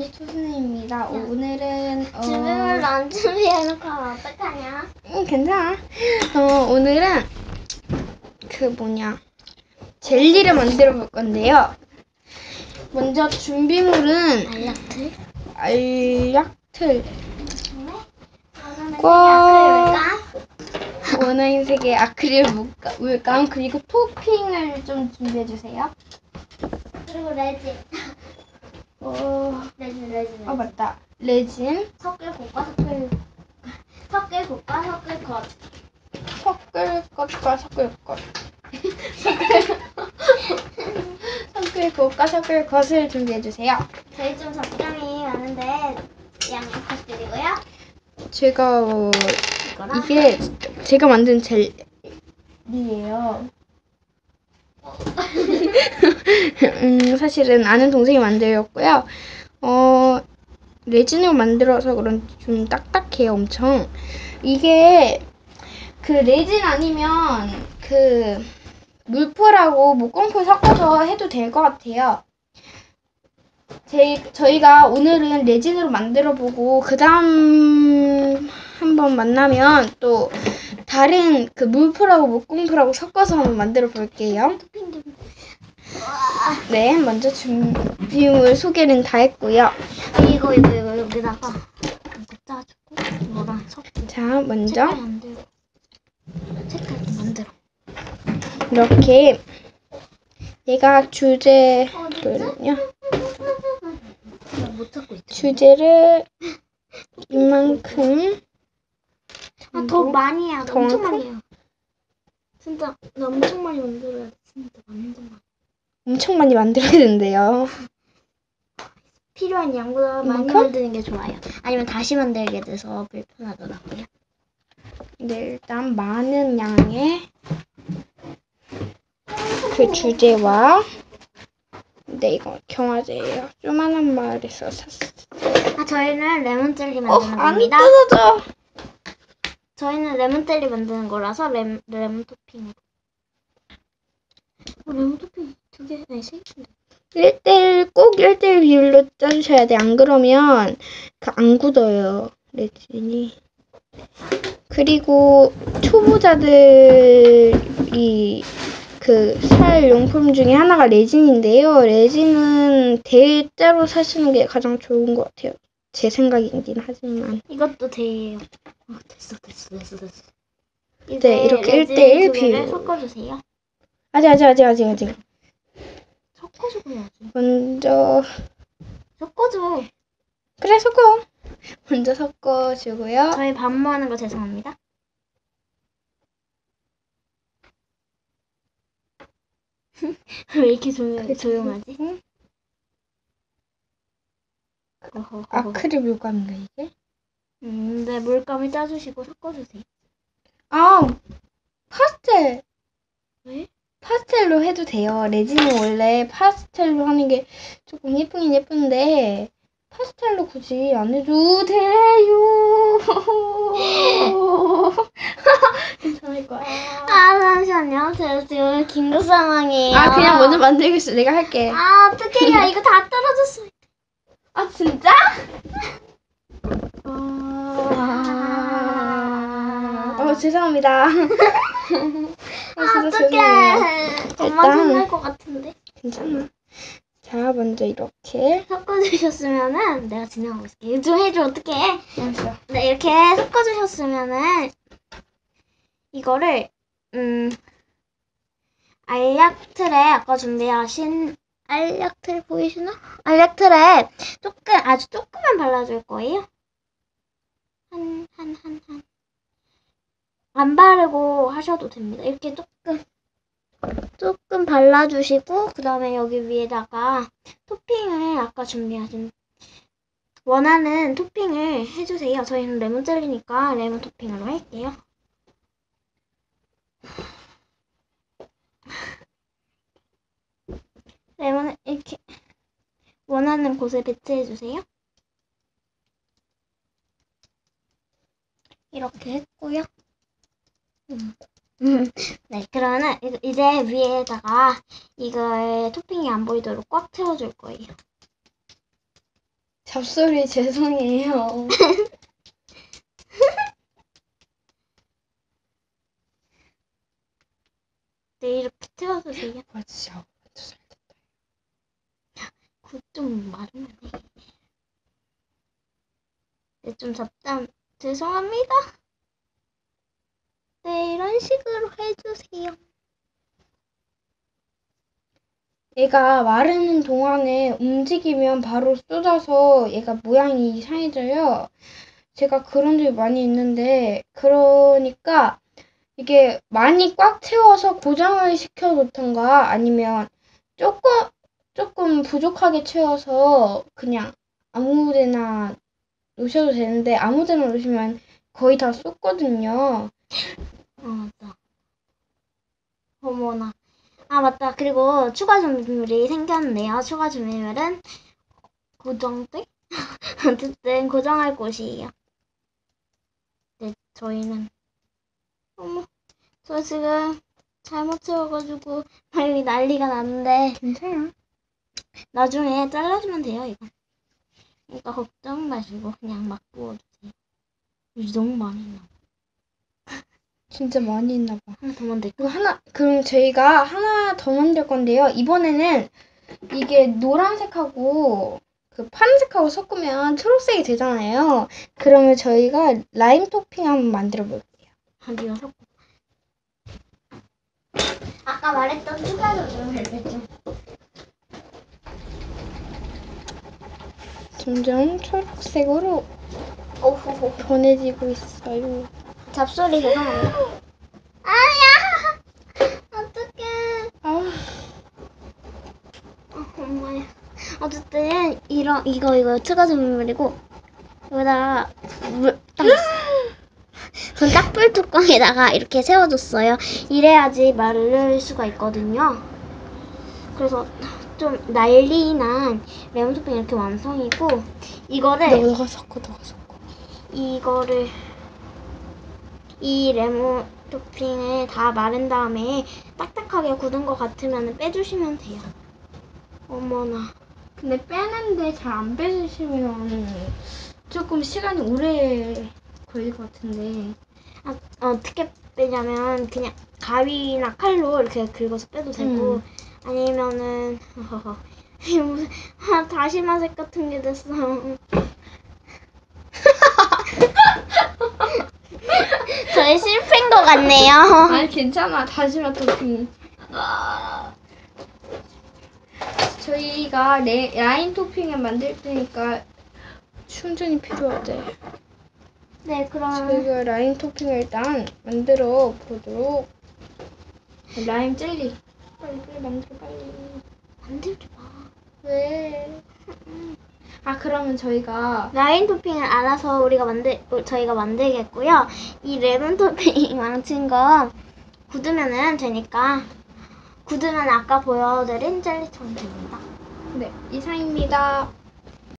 초순입니다. 오늘은 어, 준비물도 안 준비해놓고 어떡하냐? 음, 괜찮아. 어, 오늘은 그 뭐냐 젤리를 만들어 볼 건데요. 먼저 준비물은 알약틀? 알약틀, 와. 원화인색의 아크릴 물감, 물감 그리고 토핑을 좀 준비해 주세요. 그리고 레진. 어, 레진, 레진. 어 맞다. 레진, 섞을 곱과 섞을 섞을 곱과 섞을 것. 섞을 것과 섞을 것. 섞을 것과 섞을 것을 준비해 주세요. 저희 좀 적당히 많은데 양해 부탁드리고요. 제가 어, 이거랑 이게 제가 만든 젤리예요. 음, 사실은 아는 동생이 만들었고요. 어, 레진으로 만들어서 그런지 좀 딱딱해요, 엄청. 이게 그 레진 아니면 그 물풀하고 목공풀 섞어서 해도 될 것 같아요. 제, 저희가 오늘은 레진으로 만들어 보고 그 다음 한번 만나면 또 다른 그 물풀하고 목공풀하고 섞어서 한번 만들어 볼게요. 토핑 좀. 네, 먼저 준비물 소개는 다 했고요. 이거 이거 이거 여기다가 이거 짜주고 뭐랑 섞고 자, 먼저 색깔 만들고 만들어. 이렇게 얘가 주제거든요. 못 찾고 있죠. 주제를 이만큼 아 더 많이 해야 돼. 더 엄청 많고? 많이 해요. 진짜 나 엄청 많이 만들어야 돼. 진짜 완전 많이. 엄청 많이 만들어야 된대요. 필요한 양보다 많이 이만큼? 만드는 게 좋아요. 아니면 다시 만들게 돼서 불편하더라고요. 네, 일단 많은 양의 그 주제와 네, 이거 경화제예요. 조만한 마을에서 샀어요. 아 저희는 레몬 젤리 어, 만드는 안 겁니다. 뜯어져. 저희는 레몬 젤리 만드는 거라서 레, 레몬 토핑으로. 어, 레몬 토핑 두 개, 아니 세 개인데. 1대1 꼭 1대1 비율로 짜주셔야 돼. 안 그러면 그안 굳어요. 레진이. 그리고 초보자들이 그살 용품 중에 하나가 레진인데요. 레진은 대자로 사시는 게 가장 좋은 것 같아요. 제 생각이긴 하지만. 이것도 대예요. 어, 됐어, 됐어, 됐어, 됐어. 네, 이렇게 레진 1대1 두 개를 비율. 섞어주세요. 아직, 아직, 아직, 아직, 아직. 섞어주고 해야지. 먼저, 섞어줘. 그래, 섞어. 먼저 섞어주고요. 저희 반모하는 거 죄송합니다. 왜 이렇게 조용, 조용하지? 어허허허. 아크릴 물감인가, 이게? 음, 네, 물감을 짜주시고 섞어주세요. 아, 파스텔. 왜? 파스텔로 해도 돼요. 레진은 원래 파스텔로 하는 게 조금 예쁘긴 예쁜데, 파스텔로 굳이 안 해도 돼요. 괜찮을 거야. 아, 잠시만요. 제가 지금 긴급 상황이에요. 아, 그냥 먼저 만들겠어. 내가 할게. 아, 어떡해요. 이거 다 떨어졌어. 아, 진짜? 아, 어, 죄송합니다. 아, 진짜 죄송해요. 어떡해. 엄마 일단- 혼날 것 같은데. 괜찮아. 자, 먼저 이렇게. 섞어주셨으면은 내가 진행하고 있을게. 좀 해줘, 어떡해. 네, 이렇게 섞어주셨으면은 이거를 음 알약 틀에 아까 준비하신 알약 틀 보이시나? 알약 틀에 조금 아주 조금만 발라줄 거예요. 한 한 한 한. 안 바르고 하셔도 됩니다. 이렇게 조금 조금 발라주시고 그 다음에 여기 위에다가 토핑을 아까 준비하신 원하는 토핑을 해주세요. 저희는 레몬 젤리니까 레몬 토핑으로 할게요. 레몬을 이렇게 원하는 곳에 배치해주세요. 이렇게 했고요. 음. 음, 네, 그러면은 이- 이제 위에다가 이걸 토핑이 안 보이도록 꽉 채워줄 거예요. 잡소리 죄송해요. 네, 이렇게 틀어주세요. 와 진짜 완전 잘 됐다. 굿좀 마르면 돼. 네, 좀 잡담 죄송합니다. 네, 이런 식으로 해주세요. 얘가 마르는 동안에 움직이면 바로 쏟아서 얘가 모양이 이상해져요. 제가 그런 적이 많이 있는데 그러니까 이게 많이 꽉 채워서 고정을 시켜 놓던가 아니면 조금 조금 부족하게 채워서 그냥 아무 데나 놓으셔도 되는데 아무 데나 놓으시면 거의 다 쏟거든요. 어, 맞다. 어머나. 아, 맞다. 그리고 추가 준비물이 생겼는데요. 추가 준비물은 고정대? 어쨌든 고정할 곳이에요. 네, 저희는 어머, 저 지금 잘못 채워가지고 빨리 난리가 났는데 괜찮아. 나중에 잘라주면 돼요, 이거. 그러니까 걱정 마시고 그냥 막 부어주세요. 이 너무 많이 나. 진짜 많이 있나 봐. 하나 더 만들까? 이거 하나, 그럼 저희가 하나 더 만들 건데요. 이번에는 이게 노란색하고 그 파란색하고 섞으면 초록색이 되잖아요. 그러면 저희가 라임 토핑 한번 만들어 볼게요. 섞고. 아까 말했던 추가 조정을 좀. 점점 초록색으로 오호호. 변해지고 있어요. 잡소리 죄송합니다. 아야! 어떡해. 아, 어, 엄마야. 어쨌든 이런 이거 이거 추가 조명물이고 여기다가 물 딱 전 딱불 뚜껑에다가 이렇게 세워줬어요. 이래야지 마를 수가 있거든요. 그래서 좀 난리난 레몬 토핑 이렇게 완성이고 이거를 너가 섞어, 너가 섞어. 이거를 이 레몬 토핑을 다 마른 다음에 딱딱하게 굳은 것 같으면 빼주시면 돼요. 어머나. 근데 빼는데 잘 안 빼주시면 조금 시간이 오래 걸릴 것 같은데. 아, 어, 어떻게 빼냐면 그냥 가위나 칼로 이렇게 긁어서 빼도 되고 음. 아니면은 무슨 아, 다시마색 같은 게 됐어. 저희 실패인 것 같네요. 아니 괜찮아. 다시마 토핑. 저희가 레, 라인 토핑을 만들 테니까 충전이 필요하대. 네, 그럼 저희가 라인 토핑을 일단 만들어 보도록. 라임 젤리. 빨리 빨리 만들어 빨리. 만들지 마. 왜? 아 그러면 저희가 라인 토핑을 알아서 우리가 만들 저희가 만들겠고요. 이 레몬 토핑 망친 거 굳으면은 되니까 굳으면 아까 보여드린 젤리처럼 됩니다. 네 이상입니다